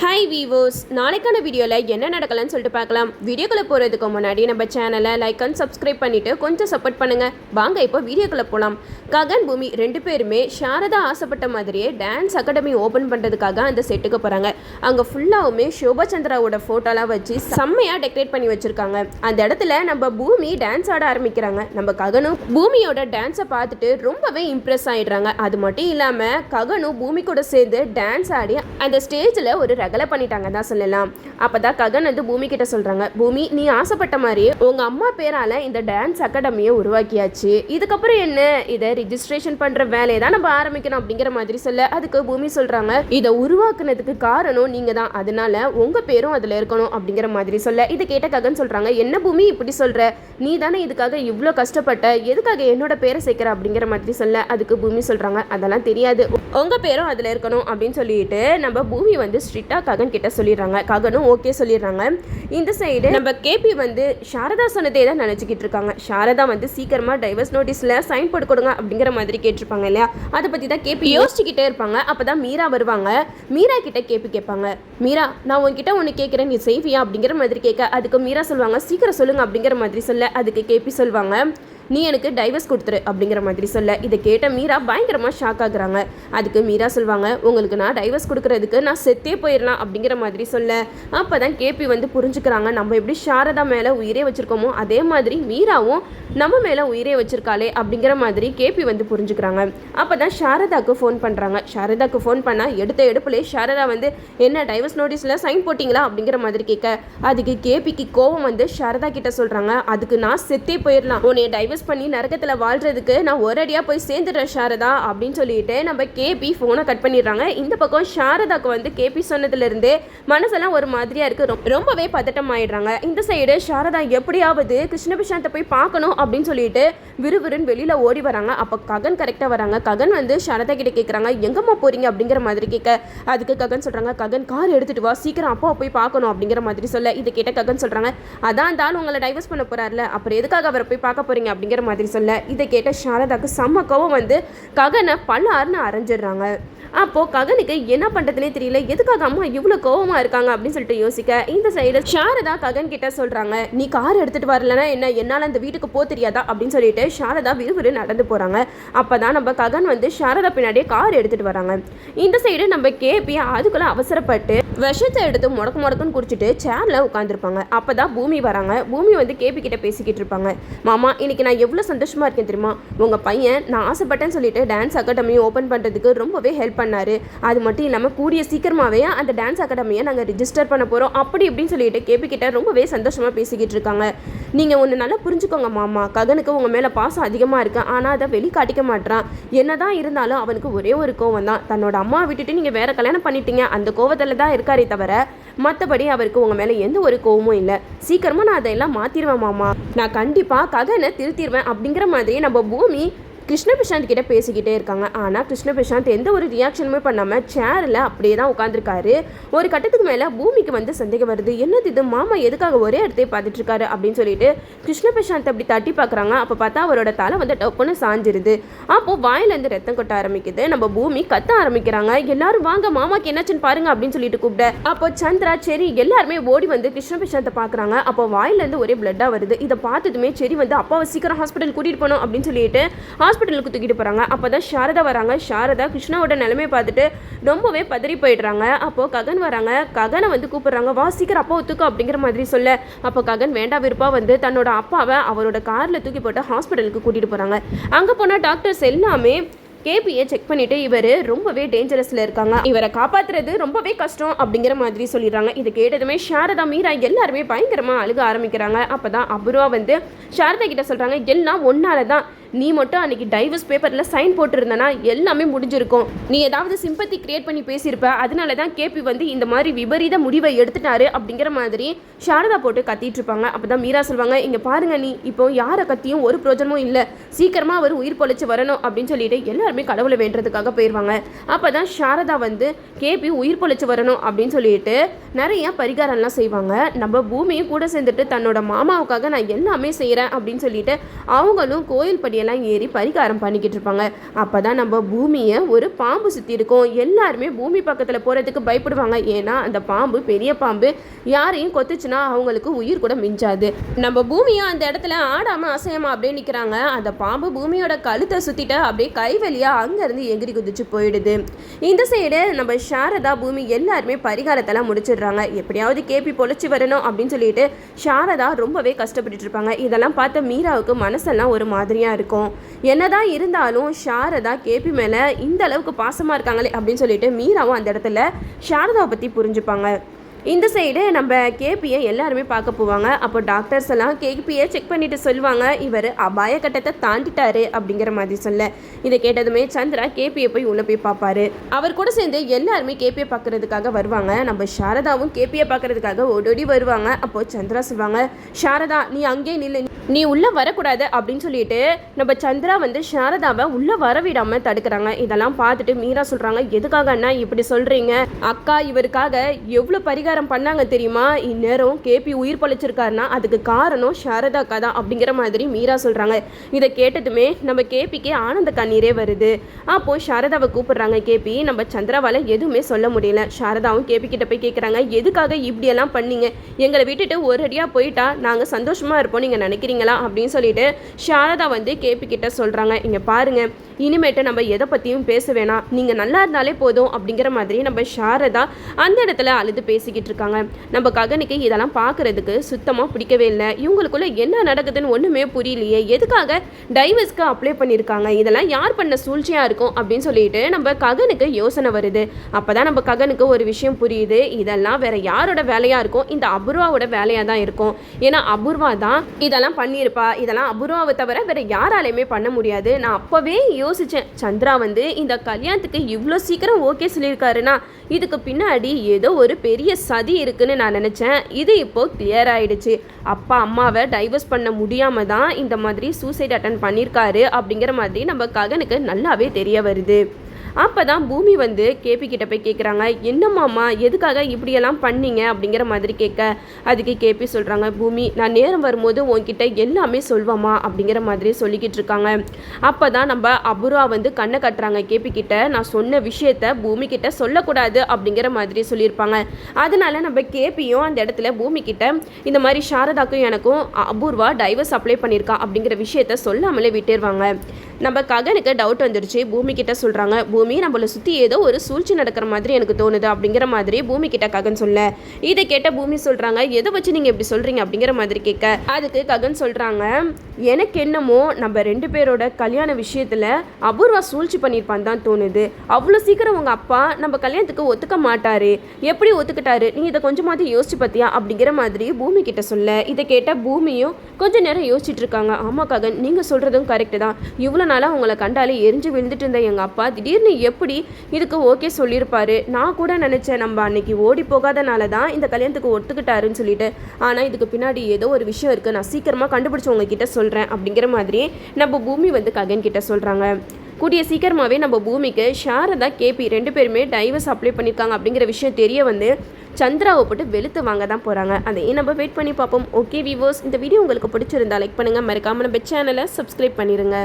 Hi வீவோஸ் நாளைக்கான வீடியோவில் என்ன நடக்கலன்னு சொல்லிட்டு பார்க்கலாம். வீடியோக்குள்ளே போகிறதுக்கு முன்னாடி நம்ம சேனலை லைக் அண்ட் சப்ஸ்கிரைப் பண்ணிவிட்டு கொஞ்சம் சப்போர்ட் பண்ணுங்கள் வாங்க இப்போ வீடியோக்குள்ளே போகலாம் ககன் பூமி ரெண்டு பேருமே சாரதா ஆசைப்பட்ட மாதிரியே டான்ஸ் அகாடமி ஓப்பன் பண்ணுறதுக்காக அந்த செட்டுக்கு போகிறாங்க அங்கே ஃபுல்லாகவுமே சோபா சந்திராவோட ஃபோட்டோலாம் வச்சு செம்மையாக டெக்கரேட் பண்ணி வச்சுருக்காங்க. அந்த இடத்துல நம்ம பூமி டான்ஸ் ஆட ஆரம்பிக்கிறாங்க. நம்ம ககனும் பூமியோட டான்ஸை பார்த்துட்டு ரொம்பவே இம்ப்ரெஸ் ஆகிடுறாங்க அது மட்டும் இல்லாமல் ககனும் பூமி கூட சேர்ந்து டான்ஸ் ஆடி அந்த ஸ்டேஜில் ஒரு ரகலை பண்ணிட்டாங்க தான் சொல்லலாம். அப்போ தான் ககன் வந்து பூமி கிட்ட சொல்கிறாங்க பூமி நீ ஆசைப்பட்ட மாதிரி உங்கள் அம்மா பேரால் இந்த டான்ஸ் அகாடமியை உருவாக்கியாச்சு. இதுக்கப்புறம் என்ன? இதை ரிஜிஸ்ட்ரேஷன் பண்ணுற வேலையை தான் நம்ம ஆரம்பிக்கணும் அப்படிங்கிற மாதிரி சொல்ல அதுக்கு பூமி சொல்கிறாங்க இதை உருவாக்குனதுக்கு காரணம் நீங்கள் தான். அதனால உங்கள் பேரும் அதில் இருக்கணும் அப்படிங்கிற மாதிரி சொல்ல இதை கேட்ட ககன் சொல்கிறாங்க என்ன பூமி இப்படி சொல்கிற நீ தானே இதுக்காக இவ்வளோ கஷ்டப்பட்ட எதுக்காக என்னோட பேரை சேர்க்கிற? அப்படிங்கிற மாதிரி சொல்ல அதுக்கு பூமி சொல்கிறாங்க அதெல்லாம் தெரியாது. உங்கள் பேரும் அதில் இருக்கணும் அப்படின்னு சொல்லிட்டு நம்ம பூமி வந்து ஸ்ட்ரிக்டாக ககன் கிட்ட சொல்லிடுறாங்க. ககனும் ஓகே சொல்லிடுறாங்க. இந்த சைடு நம்ம கேபி வந்து சாரதா சொன்னதே தான் நினச்சிக்கிட்டு இருக்காங்க. சாரதா வந்து சீக்கிரமாக டைவர்ஸ் நோட்டீஸில் சைன் போட்டு கொடுங்க அப்படிங்கிற மாதிரி கேட்டிருப்பாங்க இல்லையா? அதை பற்றி தான் கேபி யோசிச்சுக்கிட்டே இருப்பாங்க. அப்போ தான் மீரா வருவாங்க. மீரா கிட்ட கேபி கேட்பாங்க. மீரா நான் உன்கிட்ட ஒன்று கேட்குறேன். நீ செய்வியா? அப்படிங்கிற மாதிரி கேட்க அதுக்கு மீரா சொல்லுவாங்க. சீக்கிரம் சொல்லுங்க அப்படிங்கிற மாதிரி சொல்ல அதுக்கு கேபி சொல்லுவாங்க நீ எனக்கு டைவர்ஸ் கொடுத்துரு அப்படிங்கிற மாதிரி சொல்ல. இதை கேட்ட மீரா பயங்கரமாக ஷாக் ஆகுறாங்க. அதுக்கு மீரா சொல்லுவாங்க உங்களுக்கு நான் டைவர்ஸ் கொடுக்கறதுக்கு நான் செத்தே போயிடலாம் அப்படிங்கிற மாதிரி சொல்ல. அப்போ தான் கேபி வந்து புரிஞ்சுக்கிறாங்க நம்ம எப்படி சாரதா மேலே உயிரே வச்சுருக்கோமோ அதே மாதிரி மீராவும் நம்ம மேலே உயிரே வச்சுருக்காளே அப்படிங்கிற மாதிரி கேபி வந்து புரிஞ்சுக்கிறாங்க. அப்போ தான் சாரதாக்கு ஃபோன் பண்ணுறாங்க சாரதாக்கு ஃபோன் பண்ணால் எடுத்த எடுப்புலே சாரதா வந்து என்ன டைவர்ஸ் நோட்டீஸில் சைன் போட்டிங்களா? அப்படிங்கிற மாதிரி கேட்க. அதுக்கு கேபிக்கு கோவம் வந்து சாரதா கிட்ட சொல்கிறாங்க அதுக்கு நான் செத்தே போயிடலாம். உன்னை டைவர்ஸ் பண்ணி நரகத்தில் வாழ்கிறதுக்கு நான் ஒரடியாக போய் சேர்ந்துடுறேன் சாரதா அப்படின்னு சொல்லிட்டு நம்ம கேபி ஃபோனை கட் பண்ணிடுறாங்க. இந்த பக்கம் சாரதாக்கு வந்து கேபி சொன்னதுலேருந்தே மனசெல்லாம் ஒரு மாதிரியாக இருக்குது ரொ- ரொம்பவே பதட்டம் ஆயிடுறாங்க இந்த சைடு சாரதா எப்படியாவது கிருஷ்ணபிஷாந்தை போய் பார்க்கணும் அப்படின்னு சொல்லிட்டு விறுவிறுன்னு வெளியில் ஓடி வராங்க. அப்போ ககன் கரெக்டாக வராங்க. ககன் வந்து சாரதா கிட்ட கேட்குறாங்க எங்கம்மா போகிறீங்க அப்படிங்கிற மாதிரி கேட்க அதுக்கு ககன் சொல்கிறாங்க ககன் கார் எடுத்துட்டு வா. சீக்கிரம் அப்பா போய் பார்க்கணும். அப்படிங்கிற மாதிரி சொல்ல இதை கேட்ட ககன் சொல்கிறாங்க அதான் தான் உங்களை டைவர்ஸ் பண்ண போகிறாருல அப்புறம் எதுக்காக அவரை போய் பார்க்க போறீங்க? அப்படிங்கிற மாதிரி சொல்ல. இதை கேட்ட சாரதாக்கு செம்ம கோவம் வந்து ககனை பல்லாருன்னு அரைஞ்சிடுறாங்க. அப்போது ககனுக்கு என்ன பண்ணுறதுனே தெரியல. எதுக்காக அம்மா இவ்வளோ கோவமாக இருக்காங்க அப்படின்னு சொல்லிட்டு யோசிக்க இந்த சைடு சாரதா ககன் கிட்ட சொல்கிறாங்க நீ கார் எடுத்துகிட்டு வரலனா என்ன? என்னால் அந்த வீட்டுக்கு போக தெரியாதா? அப்படின்னு சொல்லிட்டு சாரதா விறுவிறு நடந்து போகிறாங்க அப்போ தான் நம்ம ககன் வந்து சாரதா பின்னாடியே கார் எடுத்துகிட்டு வராங்க. இந்த சைடு நம்ம கேபி அதுக்குள்ள அவசரப்பட்டு விஷத்தை எடுத்து முடக்கு முடக்குன்னு குடிச்சிட்டு சேரில் உட்காந்துருப்பாங்க அப்போ தான் பூமி வராங்க. பூமி வந்து கேபி கிட்ட பேசிக்கிட்டு இருப்பாங்க. மாமா இன்னைக்கு நான் எவ்வளோ சந்தோஷமாக இருக்கேன் தெரியுமா? உங்கள் பையன் நான் ஆசைப்பட்டேன்னு சொல்லிட்டு டான்ஸ் அகாடமி ஓப்பன் பண்ணுறதுக்கு ரொம்பவே ஹெல்ப் பண்ணாரு. அது மட்டும் இல்லாமல் கூடிய சீக்கிரமாகவே அந்த டான்ஸ் அகாடமியை நாங்கள் ரிஜிஸ்டர் பண்ண போகிறோம் அப்படி இப்படின்னு சொல்லிட்டு கேபிக்கிட்ட ரொம்பவே சந்தோஷமாக பேசிக்கிட்டு இருக்காங்க. நீங்கள் ஒன்று நல்லா புரிஞ்சுக்கோங்க மாமா. ககனுக்கு உங்கள் மேலே பாசம் அதிகமாக இருக்குது ஆனால் அதை வெளி காட்டிக்க மாட்றான். என்னதான் இருந்தாலும் அவனுக்கு ஒரே ஒரு கோவம் தான். தன்னோட அம்மா விட்டுட்டு நீங்கள் வேறு கல்யாணம் பண்ணிட்டீங்க. அந்த கோவத்தில் தான் இருக்காரே தவிர மற்றபடி அவருக்கு உங்கள் மேலே எந்த ஒரு கோவமும் இல்லை. சீக்கிரமாக நான் அதையெல்லாம் மாற்றிடுவேன் மாமா. நான் கண்டிப்பாக ககனை திருத்திடுவேன் அப்படிங்கிற மாதிரி நம்ம பூமி கிருஷ்ண பிரசாந்த் கிட்ட பேசிக்கிட்டே இருக்காங்க. ஆனால் கிருஷ்ண பிரசாந்த் எந்த ஒரு ரியாக்ஷனுமே பண்ணாமல் சேரில் அப்படியே தான் உட்காந்துருக்காரு ஒரு கட்டத்துக்கு மேலே பூமிக்கு வந்து சந்தேகம் வருது. என்னது இது? மாமா எதுக்காக ஒரே இடத்தையே பார்த்துட்டு இருக்காரு அப்படின்னு சொல்லிட்டு கிருஷ்ண பிரசாந்த் அப்படி தட்டி பார்க்குறாங்க. அப்போ பார்த்தா அவரோட தலை வந்து டப்புன்னு சாஞ்சிருது. அப்போது வாயிலேருந்து ரத்தம் கொட்ட ஆரம்பிக்குது. நம்ம பூமி கத்த ஆரம்பிக்கிறாங்க. எல்லாரும் வாங்க மாமாக்கு என்னாச்சுன்னு பாருங்க அப்படின்னு சொல்லிட்டு கூப்பிட. அப்போ சந்திரா சரி எல்லாருமே ஓடி வந்து கிருஷ்ண பிரசாந்தை பார்க்குறாங்க. அப்போ வாயிலேருந்து ஒரே பிளட்டாக வருது. இதை பார்த்ததுமே சரி வந்து அப்பாவை சீக்கிரம் ஹாஸ்பிட்டல் கூட்டிகிட்டு போகணும் அப்படின்னு சொல்லிட்டு ஹாஸ்பிட்டலுக்கு தூக்கிட்டு போகிறாங்க அப்போ தான் சாரதா வராங்க. சாரதா கிருஷ்ணாவோட நிலைமையை பார்த்துட்டு ரொம்பவே பதறி போயிடுறாங்க. அப்போது ககன் வராங்க. ககனை வந்து கூப்பிட்றாங்க. வா சீக்கிரம் அப்பா தூக்கு அப்படிங்கிற மாதிரி சொல்ல. அப்போ ககன் வேண்டா விருப்பா வந்து தன்னோட அப்பாவை அவரோட காரில் தூக்கி போட்டு ஹாஸ்பிட்டலுக்கு கூட்டிகிட்டு போகிறாங்க அங்கே போனால் டாக்டர்ஸ் எல்லாமே கேபியை செக் பண்ணிட்டு இவர் ரொம்பவே டேஞ்சரஸில் இருக்காங்க. இவரை காப்பாற்றுறது ரொம்பவே கஷ்டம் அப்படிங்கிற மாதிரி சொல்லிடுறாங்க. இது கேட்டதுமே சாரதா மீரா எல்லாருமே பயங்கரமாக அழுக ஆரம்பிக்கிறாங்க. அப்போ தான் அபூர்வா வந்து சாரதா கிட்ட சொல்கிறாங்க எல்லாம் ஒன்னால தான் நீ மட்டும் அன்னைக்கு டைவர்ஸ் பேப்பரில் சைன் போட்டிருந்தனா எல்லாமே முடிஞ்சிருக்கும். நீ ஏதாவது சிம்பத்தி கிரியேட் பண்ணி பேசியிருப்ப. அதனால தான் கேபி வந்து இந்த மாதிரி விபரீத முடிவை எடுத்துட்டாரு அப்படிங்கிற மாதிரி சாரதா போட்டு கத்திட்டு இருப்பாங்க. அப்போ தான் மீரா சொல்லுவாங்க இங்கே பாருங்க நீ. இப்போ யாரை கத்தியும் ஒரு பிரோஜனமும் இல்லை. சீக்கிரமாக அவர் உயிர் பொழைச்சு வரணும் அப்படின்னு சொல்லிட்டு எல்லாரும் எல்லாருமே கடவுளை வேண்டுறதுக்காக போயிடுவாங்க அப்போ தான் சாரதா வந்து கேபி உயிர் பொழைச்சி வரணும் அப்படின்னு சொல்லிட்டு நிறைய பரிகாரம்லாம் செய்வாங்க. நம்ம பூமியும் கூட சேர்ந்துட்டு தன்னோட மாமாவுக்காக நான் எல்லாமே செய்கிறேன் அப்படின்னு சொல்லிட்டு அவங்களும் கோயில் படியெல்லாம் ஏறி பரிகாரம் பண்ணிக்கிட்டு இருப்பாங்க. அப்போ தான் நம்ம பூமியை ஒரு பாம்பு சுற்றி இருக்கும். எல்லாருமே பூமி பக்கத்தில் போகிறதுக்கு பயப்படுவாங்க. ஏன்னா அந்த பாம்பு பெரிய பாம்பு. யாரையும் கொத்துச்சுன்னா அவங்களுக்கு உயிர் கூட மிஞ்சாது. நம்ம பூமியை அந்த இடத்துல ஆடாமல் அசையாமல் அப்படியே நிற்கிறாங்க அந்த பாம்பு பூமியோட கழுத்தை சுற்றிட்டு அப்படியே கை வழியாக அங்கேருந்து எகிரி குதிச்சு போயிடுது. இந்த சைடு நம்ம சாரதா பூமி எல்லாருமே பரிகாரத்தெல்லாம் முடிச்சிடுறாங்க. எப்படியாவது கேபி பொழைச்சி வரணும் அப்படின்னு சொல்லிட்டு சாரதா ரொம்பவே கஷ்டப்பட்டுட்டு இருப்பாங்க. இதெல்லாம் பார்த்த மீராவுக்கு மனசெல்லாம் ஒரு மாதிரியாக இருக்கும். என்னதான் இருந்தாலும் சாரதா கேபி மேலே இந்த அளவுக்கு பாசமாக இருக்காங்களே அப்படின்னு சொல்லிட்டு மீராவும் அந்த இடத்துல சாரதாவை பற்றி புரிஞ்சுப்பாங்க. இந்த சைடு நம்ம கேபியை எல்லாருமே பார்க்க போவாங்க. அப்போ டாக்டர்ஸ் எல்லாம் கேபியை செக் பண்ணிட்டு சொல்லுவாங்க இவர் அபாய கட்டத்தை தாண்டிட்டாரு அப்படிங்கிற மாதிரி சொல்ல. இதை கேட்டதுமே சந்திரா கேபியை போய் உள்ளே போய் பார்ப்பாரு. அவர் கூட சேர்ந்து எல்லாருமே கேபியை பார்க்கறதுக்காக வருவாங்க. நம்ம சாரதாவும் கேபியை பார்க்கறதுக்காக ஓடோடி வருவாங்க. அப்போ சந்திரா சொல்லுவாங்க சாரதா நீ அங்கேயே நில்லு. நீ உள்ளே வரக்கூடாது அப்படின்னு சொல்லிட்டு நம்ம சந்திரா வந்து சாரதாவை உள்ளே வரவிடாம தடுக்கிறாங்க. இதெல்லாம் பார்த்துட்டு மீரா சொல்கிறாங்க எதுக்காக அண்ணா இப்படி சொல்கிறீங்க அக்கா இவருக்காக எவ்வளோ பரிகாரம் பண்ணாங்க தெரியுமா? இந்நேரம் கேபி உயிர் பொழைச்சிருக்காருன்னா அதுக்கு காரணம் சாரதா அக்கா தான் அப்படிங்கிற மாதிரி மீரா சொல்கிறாங்க இதை கேட்டதுமே நம்ம கேபிக்கே ஆனந்த கண்ணீரே வருது. அப்போது சாரதாவை கூப்பிடுறாங்க கேபி நம்ம சந்திராவால் எதுவுமே சொல்ல முடியல. சாரதாவும் கேபி கிட்ட போய் கேட்குறாங்க எதுக்காக இப்படியெல்லாம் பண்ணீங்க? எங்களை விட்டுட்டு ஒரு அடியாக போயிட்டா நாங்கள் சந்தோஷமாக இருப்போம். நீங்கள் நினைக்கிறீங்களா? அப்படின்னு சொல்லிட்டு சாரதா வந்து கேபி கிட்ட சொல்கிறாங்க இங்கே பாருங்கள் இனிமேட்டு நம்ம எதை பற்றியும் பேச வேணாம். நீங்கள் நல்லா இருந்தாலே போதும் அப்படிங்கிற மாதிரி நம்ம சாரதா அந்த இடத்துல அழுது பேசிக்கிட்டு இருக்காங்க. நம்ம ககனுக்கு இதெல்லாம் பார்க்கறதுக்கு சுத்தமாக பிடிக்கவே இல்லை. இவங்களுக்குள்ள என்ன நடக்குதுன்னு ஒன்றுமே புரியலையே. எதுக்காக டைவர்ஸ்க்கு அப்ளை பண்ணியிருக்காங்க இதெல்லாம் யார் பண்ண சூழ்ச்சியாக இருக்கும் அப்படின்னு சொல்லிட்டு நம்ம ககனுக்கு யோசனை வருது. அப்போ தான் நம்ம ககனுக்கு ஒரு விஷயம் புரியுது. இதெல்லாம் வேற யாரோட வேலையாக இருக்கும்? இந்த அபூர்வாவோட வேலையாக தான் இருக்கும். ஏன்னா அபூர்வா தான் இதெல்லாம் பண்ணியிருப்பா. இதெல்லாம் அபூர்வாவை தவிர வேற யாராலையுமே பண்ண முடியாது. நான் அப்போவே யோ யோசித்தேன் சந்திரா வந்து இந்த கல்யாணத்துக்கு இவ்வளோ சீக்கிரம் ஓகே சொல்லியிருக்காருன்னா இதுக்கு பின்னாடி ஏதோ ஒரு பெரிய சதி இருக்குன்னு நான் நினச்சேன். இது இப்போது கிளியர் ஆகிடுச்சு அப்பா அம்மாவை டைவர்ஸ் பண்ண முடியாமல் தான் இந்த மாதிரி சூசைட் அட்டன் பண்ணியிருக்காரு. அப்படிங்கிற மாதிரி நம்ம ககனுக்கு நல்லாவே தெரிய வருது. அப்போ தான் பூமி வந்து கேபி கிட்ட போய் கேட்குறாங்க என்னம்மாம்மா எதுக்காக இப்படியெல்லாம் பண்ணீங்க? அப்படிங்கிற மாதிரி கேட்க அதுக்கு கேபி சொல்கிறாங்க பூமி நான் நேரம் வரும்போது உன்கிட்ட எல்லாமே சொல்வாமா அப்படிங்கிற மாதிரி சொல்லிக்கிட்டு இருக்காங்க. அப்போ தான் நம்ம அபுரா வந்து கண்ணை கட்டுறாங்க கேபி கிட்ட நான் சொன்ன விஷயத்த பூமி கிட்ட சொல்லக்கூடாது அப்படிங்கிற மாதிரி சொல்லியிருப்பாங்க. அதனால நம்ம கேபியும் அந்த இடத்துல பூமி கிட்ட இந்த மாதிரி சாரதாக்கும் எனக்கும் அபூர்வா டைவர்ஸ் அப்ளை பண்ணியிருக்கா அப்படிங்கிற விஷயத்த சொல்லாமலே விட்டுருவாங்க. நம்ம ககனுக்கு டவுட் வந்துடுச்சு பூமி கிட்ட சொல்கிறாங்க பூமி நம்மளை சுற்றி ஏதோ ஒரு சூழ்ச்சி நடக்கிற மாதிரி எனக்கு தோணுது அப்படிங்கிற மாதிரி பூமி கிட்ட ககன் சொல்ல. இதை கேட்ட பூமி சொல்கிறாங்க எதை வச்சு நீங்கள் இப்படி சொல்கிறீங்க அப்படிங்கிற மாதிரி கேட்க. அதுக்கு ககன் சொல்கிறாங்க எனக்கு என்னமோ நம்ம ரெண்டு பேரோட கல்யாண விஷயத்தில் அபூர்வா சூழ்ச்சி பண்ணியிருப்பான்னு தான் தோணுது. அவ்வளோ சீக்கிரம் உங்கள் அப்பா நம்ம கல்யாணத்துக்கு ஒத்துக்க மாட்டார். எப்படி ஒத்துக்கிட்டாரு? நீ இதை கொஞ்சமாவது யோசிச்சு பார்த்தியா? அப்படிங்கிற மாதிரி பூமி கிட்ட சொல்ல. இதை கேட்ட பூமியும் கொஞ்ச நேரம் யோசிச்சுட்டு இருக்காங்க. ஆமாம் ககன் நீங்கள் சொல்கிறதும் கரெக்டு தான். இவ்வளோ நாளாக உங்களை கண்டாலே எரிஞ்சு விழுந்துட்டு இருந்த எங்கள் அப்பா திடீர்னு எப்படி இதுக்கு ஓகே சொல்லியிருப்பாரு? நான் கூட நினச்சேன் நம்ம அன்னைக்கு ஓடி போகாதனால தான் இந்த கல்யாணத்துக்கு ஒத்துக்கிட்டாருன்னு சொல்லிட்டு. ஆனால் இதுக்கு பின்னாடி ஏதோ ஒரு விஷயம் இருக்குது நான் சீக்கிரமாக கண்டுபிடிச்சி உங்ககிட்ட சொல்கிறேன் அப்படிங்கிற மாதிரி நம்ம பூமி வந்து ககன் கிட்ட சொல்கிறாங்க கூடிய சீக்கிரமாகவே நம்ம பூமிக்கு சாரதா கேபி ரெண்டு பேருமே டைவர்ஸ் அப்ளை பண்ணியிருக்காங்க அப்படிங்கிற விஷயம் தெரிய வந்து சந்திராவை போட்டு வெளுத்து வாங்க தான் போகிறாங்க அதையும் நம்ம வெயிட் பண்ணி பார்ப்போம். ஓகே விவோஸ் இந்த வீடியோ உங்களுக்கு பிடிச்சிருந்தா லைக் பண்ணுங்கள் மறக்காமல் நம்ம சேனலை சப்ஸ்கிரைப் பண்ணிடுங்க